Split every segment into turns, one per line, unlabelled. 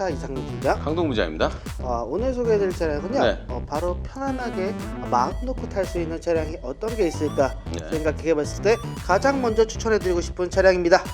찬스카 이상민입니다.
강동 부장입니다.
어, 오늘 소개해드릴 차량은요.
네.
어, 바로 편안하게 마음 놓고 탈 수 있는 차량이 어떤 게 있을까
네.
생각해봤을 때 가장 먼저 추천해드리고 싶은 차량입니다.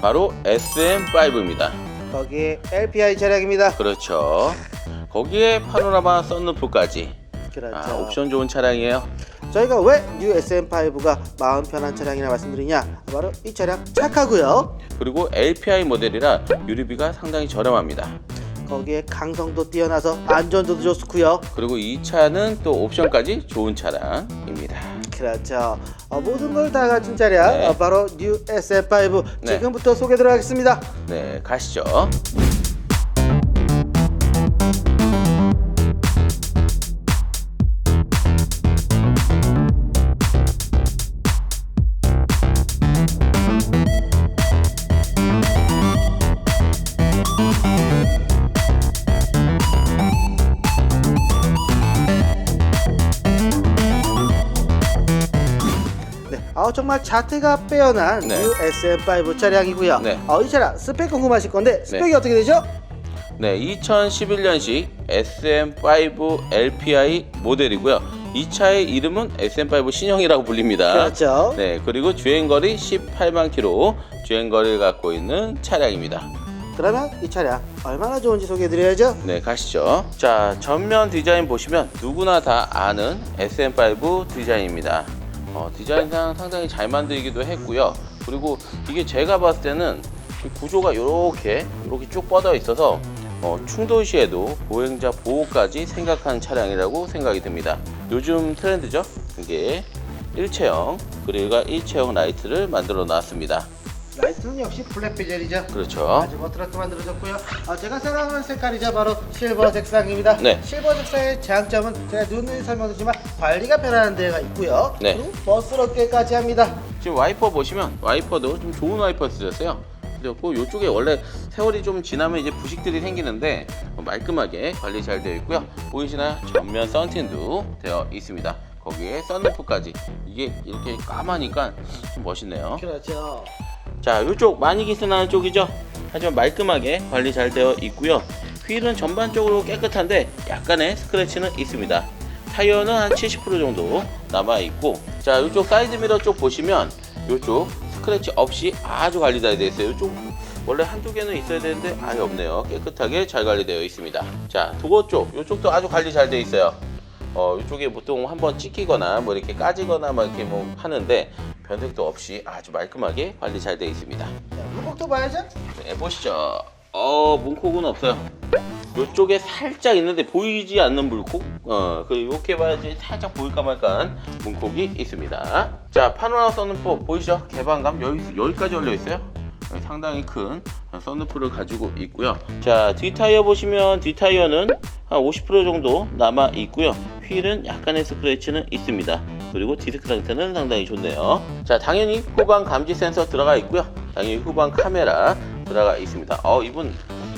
바로 SM5입니다.
거기에 LPI 차량입니다.
그렇죠. 거기에 파노라마 썬루프까지
그렇죠.
아, 옵션 좋은 차량이에요.
저희가 왜 뉴 SM5가 마음 편한 차량이라 말씀드리냐? 바로 이 차량 착하고요.
그리고 LPI 모델이라 유류비가 상당히 저렴합니다.
거기에 강성도 뛰어나서 안전도도 좋고요.
그리고 이 차는 또 옵션까지 좋은 차량입니다.
그렇죠. 어, 모든 걸다 갖춘 차량
네.
어, 바로 뉴 SM5
네.
지금부터 소개 들어가겠습니다.
네, 가시죠.
어, 정말 자태가 빼어난
네.
뉴 SM5 차량이고요.
네.
어, 이 차량 스펙 궁금하실 건데 스펙이
네.
어떻게 되죠?
네, 2011년식 SM5 LPI 모델이고요. 이 차의 이름은 SM5 신형이라고 불립니다.
그렇죠.
네, 그리고 주행거리 18만 킬로 주행거리를 갖고 있는 차량입니다.
그러면 이 차량 얼마나 좋은지 소개해드려야죠.
네, 가시죠. 자, 전면 디자인 보시면 누구나 다 아는 SM5 디자인입니다. 어, 디자인상 상당히 잘 만들기도 했고요. 그리고 이게 제가 봤을 때는 이 구조가 이렇게 이렇게 쭉 뻗어 있어서 어, 충돌 시에도 보행자 보호까지 생각하는 차량이라고 생각이 듭니다. 요즘 트렌드죠. 이게 일체형 그릴과 일체형 라이트를 만들어 놨습니다.
라이트는 역시 블랙 베젤이죠.
그렇죠.
아주 멋들었게 만들어졌고요. 아, 제가 사랑하는 색깔이죠. 바로 실버 색상입니다.
네.
실버 색상의 장점은 제가 누누이 설명드리지만 관리가 편안한 데가 있고요.
네.
그리고 멋스럽게까지 합니다.
지금 와이퍼 보시면 와이퍼도 좀 좋은 와이퍼 쓰셨어요. 그리고 이쪽에 원래 세월이 좀 지나면 이제 부식들이 생기는데 말끔하게 관리 잘 되어 있고요. 보이시나요? 전면 썬팅도 되어 있습니다. 거기에 썬루프까지 이게 이렇게 까마니까 좀 멋있네요.
그렇죠.
자, 이쪽 많이 기스나는 쪽이죠. 하지만 말끔하게 관리 잘 되어 있고요. 휠은 전반적으로 깨끗한데 약간의 스크래치는 있습니다. 타이어는 한 70% 정도 남아 있고, 자, 이쪽 사이드 미러 쪽 보시면 이쪽 스크래치 없이 아주 관리 잘 되어 있어요. 이쪽 원래 한두 개는 있어야 되는데 아예 없네요. 깨끗하게 잘 관리되어 있습니다. 자, 도어 쪽, 이쪽도 아주 관리 잘 되어 있어요. 어, 이쪽에 보통 한번 찍히거나 뭐 이렇게 까지거나 막 이렇게 뭐 하는데 변색도 없이 아주 말끔하게 관리 잘 되어 있습니다.
자, 물복도 봐야죠.
네, 보시죠. 어, 문콕은 없어요. 이쪽에 살짝 있는데 보이지 않는 물콕. 어, 그 이렇게 봐야지 살짝 보일까 말까한 문콕이 있습니다. 자, 파노라마 썬루프 보이시죠? 개방감 여기 여기까지 열려 있어요. 상당히 큰 썬루프를 가지고 있고요. 자, 뒷타이어 보시면 뒷타이어는 한 50% 정도 남아 있고요. 휠은 약간의 스크래치는 있습니다. 그리고 디스크 상태는 상당히 좋네요. 자, 당연히 후방 감지 센서 들어가 있고요. 당연히 후방 카메라 들어가 있습니다. 어, 이분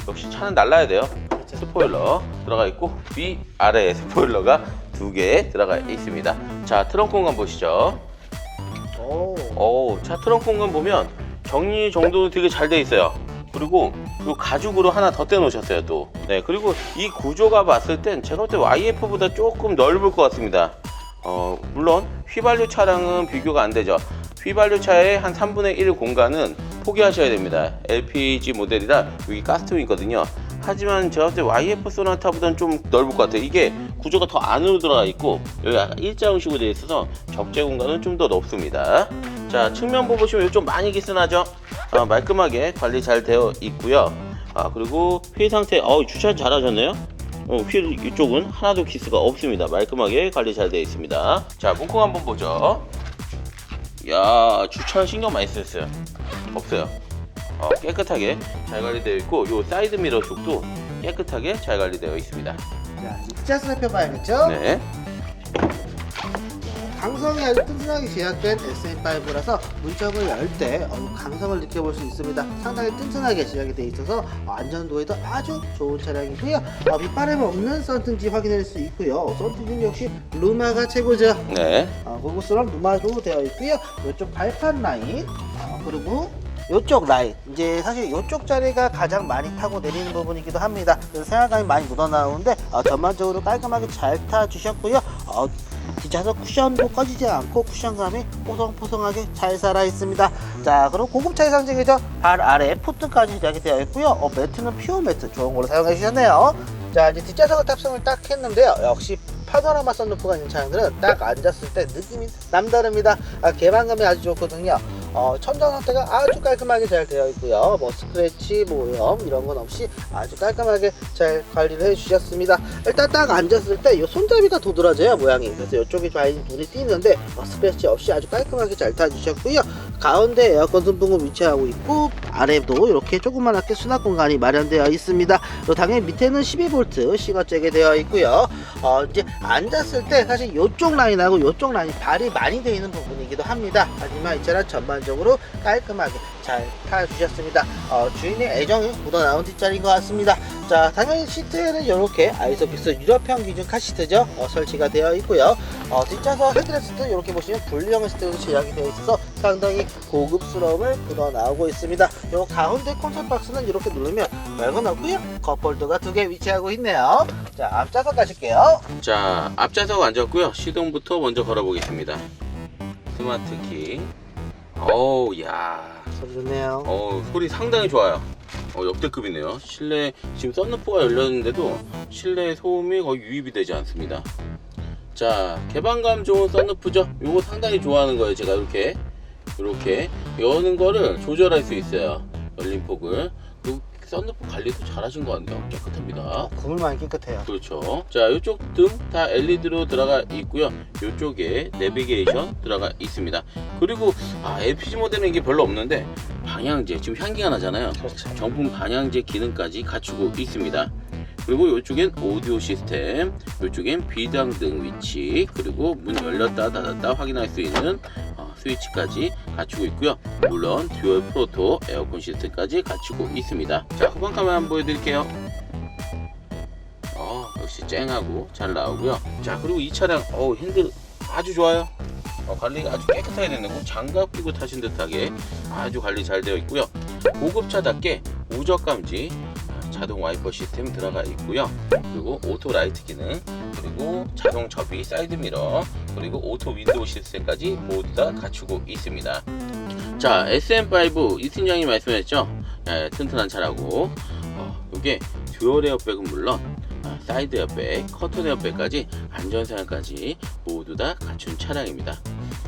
역시 차는 날라야 돼요. 스포일러 들어가 있고 위 아래에 스포일러가 두 개 들어가 있습니다. 자, 트렁크 공간 보시죠.
오.
오, 차 트렁크 공간 보면 정리 정도 되게 잘 돼 있어요. 그리고 요 가죽으로 하나 더 떼놓으셨어요 또. 네, 그리고 이 구조가 봤을 땐 제가 볼 때 YF보다 조금 넓을 것 같습니다. 어, 물론 휘발유 차량은 비교가 안 되죠. 휘발유 차의 한 3분의 1 공간은 포기하셔야 됩니다. LPG 모델이라 여기 가스통이거든요. 하지만 제가 볼때 YF 소나타보다는 좀 넓을 것 같아요. 이게 구조가 더 안으로 들어가 있고 여기 약간 일자 형식으로 되어 있어서 적재 공간은 좀더 높습니다. 자 측면부 보시면 이쪽 많이 기스나죠? 아, 말끔하게 관리 잘 되어 있고요. 아 그리고 휠 상태, 어 주차 잘하셨네요. 어, 휠 이쪽은 하나도 기스가 없습니다. 말끔하게 관리 잘 되어 있습니다. 자 문콕 한번 보죠. 야 주차 신경 많이 쓰셨어요. 없어요. 어, 깨끗하게 잘 관리되어 있고 요 사이드 미러 쪽도 깨끗하게 잘 관리되어 있습니다.
자, 입자 살펴봐야겠죠.
네.
강성이 아주 튼튼하게 제작된 SM5라서 문짝을 열 때 강성을 느껴볼 수 있습니다. 상당히 튼튼하게 제작이 되어 있어서 안전도에도 아주 좋은 차량이고요. 어, 밑바람 없는 썬팅지 확인할 수 있고요. 썬팅지 역시 루마가 최고죠.
네.
어, 고급스러운 루마로 되어 있고요. 이쪽 발판 라인 어, 그리고 이쪽 라인 이제 사실 이쪽 자리가 가장 많이 타고 내리는 부분이기도 합니다. 그래서 생활감이 많이 묻어나오는데 어, 전반적으로 깔끔하게 잘 타주셨고요. 어, 뒷좌석 쿠션도 꺼지지 않고 쿠션감이 포송포송하게 잘 살아 있습니다. 자, 그리고 고급차의 상징이죠. 발 아래 푸트까지 제작이 되어 있고요. 어, 매트는 퓨어 매트 좋은 걸로 사용해 주셨네요. 자, 이제 뒷좌석을 탑승을 딱 했는데요. 역시 파노라마 썬루프가 있는 차량들은 딱 앉았을 때 느낌이 남다릅니다. 아, 개방감이 아주 좋거든요. 어, 천장 상태가 아주 깔끔하게 잘 되어 있고요. 뭐 스크래치, 모염 이런 건 없이 아주 깔끔하게 잘 관리를 해주셨습니다. 일단 딱 앉았을 때 이 손잡이가 도드라져요 모양이. 그래서 이쪽이 많이 눈이 띄는데 어, 스크래치 없이 아주 깔끔하게 잘 타주셨고요. 가운데 에어컨 선풍구 위치하고 있고 아래도 이렇게 조그맣게 수납 공간이 마련되어 있습니다. 당연히 밑에는 12V C가 째게 되어 있고요. 어, 이제 앉았을 때 사실 이쪽 라인하고 이쪽 라인이 발이 많이 되어 있는 부분이기도 합니다. 하지만 이 차량 전반적으로 깔끔하게 잘 타주셨습니다. 어, 주인의 애정이 묻어나온 뒷자리인 것 같습니다. 자, 당연히 시트에는 이렇게 아이소픽스 유럽형 기준 카시트죠. 어, 설치가 되어 있고요. 어, 뒷좌석 헤드레스트 이렇게 보시면 분리형 헤드레스트 제작이 되어 있어서 상당히 고급스러움을 묻어나오고 있습니다. 요 가운데 콘솔 박스는 이렇게 누르면 열어놓고요. 컵홀더가 두 개 위치하고 있네요. 자, 앞좌석 가실게요.
자, 앞좌석 앉았고요. 시동부터 먼저 걸어보겠습니다. 스마트 키. 어우, 야.
소리 좋네요.
어, 소리 상당히 좋아요. 어, 역대급이네요. 실내, 지금 썬루프가 열렸는데도 실내 소음이 거의 유입이 되지 않습니다. 자, 개방감 좋은 썬루프죠? 요거 상당히 좋아하는 거예요. 제가 이렇게, 이렇게 여는 거를 조절할 수 있어요. 열린 폭을. 그 썬루프 관리도 잘하신 것 같네요. 깨끗합니다.
국물만 깨끗해요.
그렇죠. 자, 이쪽 등 다 LED로 들어가 있고요. 이쪽에 내비게이션 들어가 있습니다. 그리고 아, LPG 모델은 이게 별로 없는데 방향제 지금 향기가 나잖아요.
그렇죠.
정품 방향제 기능까지 갖추고 있습니다. 그리고 이쪽엔 오디오 시스템, 이쪽엔 비상등 위치, 그리고 문 열렸다 닫았다 확인할 수 있는 어, 스위치까지 갖추고 있고요. 물론 듀얼 프로토 에어컨 시스템까지 갖추고 있습니다. 자, 후방 카메라 한번 보여드릴게요. 어, 역시 쨍하고 잘 나오고요. 자, 그리고 이 차량, 어 핸들 아주 좋아요. 어, 관리가 아주 깨끗하게 되는 거 장갑 끼고 타신 듯하게 아주 관리 잘 되어 있고요. 고급차답게 우적 감지, 아, 자동 와이퍼 시스템 들어가 있고요. 그리고 오토 라이트 기능, 그리고 자동 접이 사이드 미러, 그리고 오토 윈도우 시스템까지 모두 다 갖추고 있습니다. 자, SM5 이순영이 말씀했죠. 예, 튼튼한 차라고. 어, 이게 듀얼 에어백은 물론 아, 사이드 에어백, 커튼 에어백까지 안전사양까지 모두 다 갖춘 차량입니다.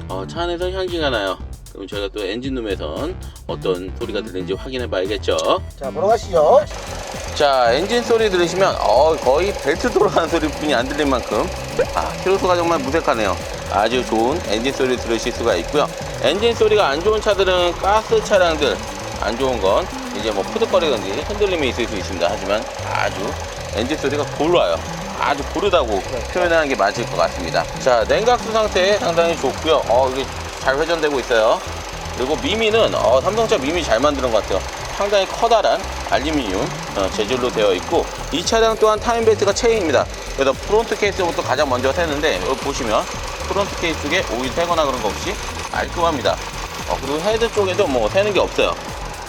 어, 차 안에서 향기가 나요. 그럼 저희가 또 엔진룸에선 어떤 소리가 들리는지 확인해 봐야겠죠.
자, 보러 가시죠.
자, 엔진 소리 들으시면 어, 거의 벨트 돌아가는 소리뿐이 안 들릴 만큼 아, 키로수가 정말 무색하네요. 아주 좋은 엔진 소리 들으실 수가 있고요. 엔진 소리가 안 좋은 차들은 가스 차량들 안 좋은 건 이제 뭐 푸드거리든지 흔들림이 있을 수 있습니다. 하지만 아주 엔진 소리가 골라요. 아주 고르다고 표현하는 게 맞을 것 같습니다. 자, 냉각수 상태 상당히 좋고요. 어, 이게 잘 회전되고 있어요. 그리고 미미는 어, 삼성차 미미 잘 만드는 것 같아요. 상당히 커다란 알루미늄 어, 재질로 되어 있고 이 차량 또한 타임벨트가 체인입니다. 그래서 프론트 케이스부터 가장 먼저 새는데 여기 보시면 프론트 케이스 쪽에 오일 새거나 그런 거 없이 깔끔합니다. 어, 그리고 헤드 쪽에도 뭐 새는 게 없어요.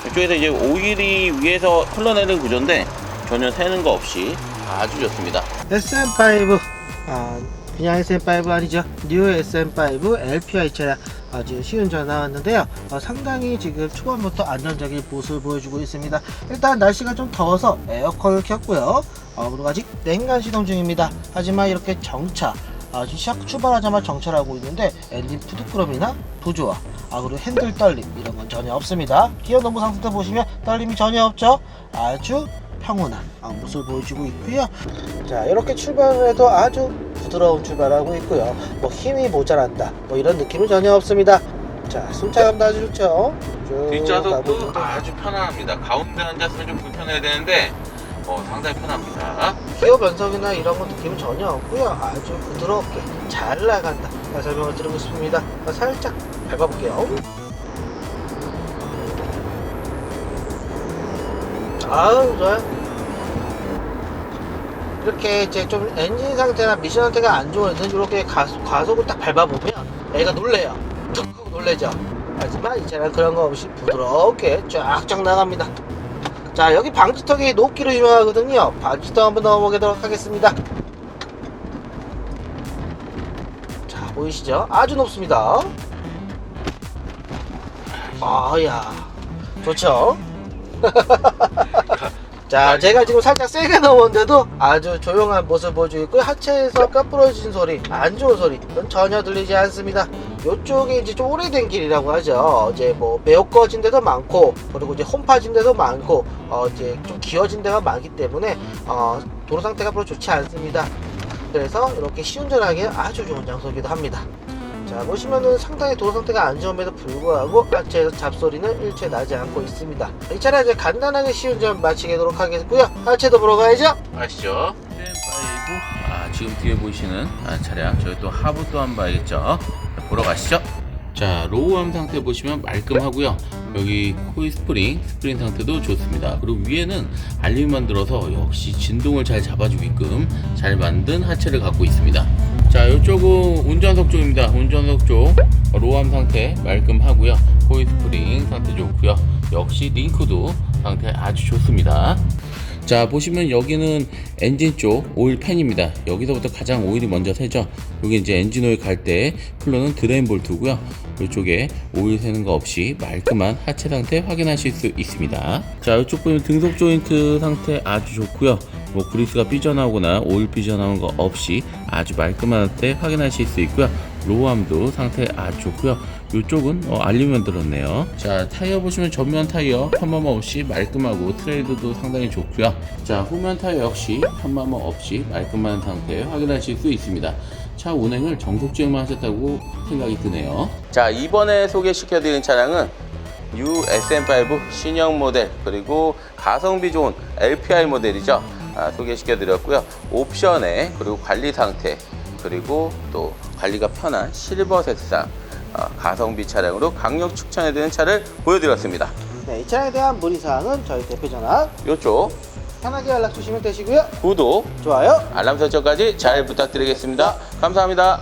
이쪽에서 이제 오일이 위에서 흘러내는 구조인데 전혀 새는 거 없이 아주 좋습니다.
SM5 아 그냥 SM5 아니죠 뉴 SM5 LPI 차량 아주 쉬운 전 나왔는데요. 어, 상당히 지금 초반부터 안정적인 모습을 보여주고 있습니다. 일단 날씨가 좀 더워서 에어컨을 켰고요. 어, 그리고 아직 냉간 시동 중입니다. 하지만 이렇게 정차 아주 시작 출발하자마자 정차하고 있는데 엔진 푸드크럼이나 부조화 아 그리고 핸들 떨림 이런 건 전혀 없습니다. 기어 넘버 상태 보시면 떨림이 전혀 없죠. 아주 평온한 아, 모습을 보여주고 있고요. 자 이렇게 출발을 해도 아주 부드러운 출발하고 있고요. 뭐 힘이 모자란다. 뭐 이런 느낌은 전혀 없습니다. 자 승차감도 아주 좋죠. 쭉
뒷좌석도 아주 편안합니다. 가운데 앉았으면 좀 불편해야 되는데 어, 상당히 편합니다.
기어 변속이나 이런 거 느낌은 전혀 없고요. 아주 부드럽게 잘 나간다. 자, 설명을 드리고 싶습니다. 자, 살짝 밟아볼게요 아우 좋아요 이렇게 이제 좀 엔진 상태나 미션 상태가 안 좋은 애들은 이렇게 가속을 딱 밟아보면 애가 놀래요 툭 하고 놀래죠 하지만 이 차량 그런 거 없이 부드럽게 쫙쫙 나갑니다. 자 여기 방지턱이 높기로 유명하거든요. 방지턱 한번 넣어보도록 하겠습니다. 자 보이시죠? 아주 높습니다. 아야 좋죠? 자 제가 지금 살짝 세게 넣었는데도 아주 조용한 모습 보여주고 있고요 하체에서 까부러진 소리 안 좋은 소리 는 전혀 들리지 않습니다. 요쪽이 이제 좀 오래된 길이라고 하죠. 이제 뭐 매혹거진 데도 많고 그리고 이제 홈파진 데도 많고 어 이제 좀 기어진 데가 많기 때문에 어 도로 상태가 별로 좋지 않습니다. 그래서 이렇게 시운전하기에 아주 좋은 장소이기도 합니다 자 보시면은 상당히 도로 상태가 안 좋음에도 불구하고 하체에서 잡소리는 일체 나지 않고 있습니다. 이 차량 이제 간단하게 시운전 마치도록 하겠고요. 하체도 보러 가야죠.
아시죠? 젠5 아, 지금 뒤에 보이시는 아, 차량. 저희 또 하부 또 한 번 봐야겠죠? 보러 가시죠. 자 로우암 상태 보시면 말끔하고요. 여기 코일 스프링 스프링 상태도 좋습니다. 그리고 위에는 알림만 들어서 역시 진동을 잘 잡아주게끔 잘 만든 하체를 갖고 있습니다 자 이쪽은 운전석 쪽입니다. 운전석 쪽 로우암 상태 말끔하고요. 코일 스프링 상태 좋고요. 역시 링크도 상태 아주 좋습니다 자 보시면 여기는 엔진 쪽 오일 팬입니다. 여기서부터 가장 오일이 먼저 새죠. 여기 이제 엔진 오일 갈 때 플러는 드레인 볼트고요. 이쪽에 오일 새는 거 없이 말끔한 하체 상태 확인하실 수 있습니다. 자 이쪽 보면 등속 조인트 상태 아주 좋고요. 뭐 그리스가 삐져나오거나 오일 삐져나온 거 없이 아주 말끔한 상태 확인하실 수 있고요. 로우암도 상태 아주 좋고요 이쪽은 어, 알리면 들었네요. 자 타이어 보시면 전면 타이어 편마모 없이 말끔하고 트레이드도 상당히 좋고요. 자 후면 타이어 역시 편마모 없이 말끔한 상태 확인하실 수 있습니다. 차 운행을 정속 주행만 하셨다고 생각이 드네요. 자 이번에 소개시켜 드리는 차량은 뉴 SM5 신형 모델 그리고 가성비 좋은 LPI 모델이죠. 아, 소개시켜 드렸고요. 옵션에 그리고 관리 상태 그리고 또 관리가 편한 실버 색상 어, 가성비 차량으로 강력 추천해드리는 차를 보여드렸습니다.
네, 이 차량에 대한 문의사항은 저희 대표 전화
이쪽
편하게 연락 주시면 되시고요
구독,
좋아요
알람 설정까지 잘 부탁드리겠습니다. 감사합니다.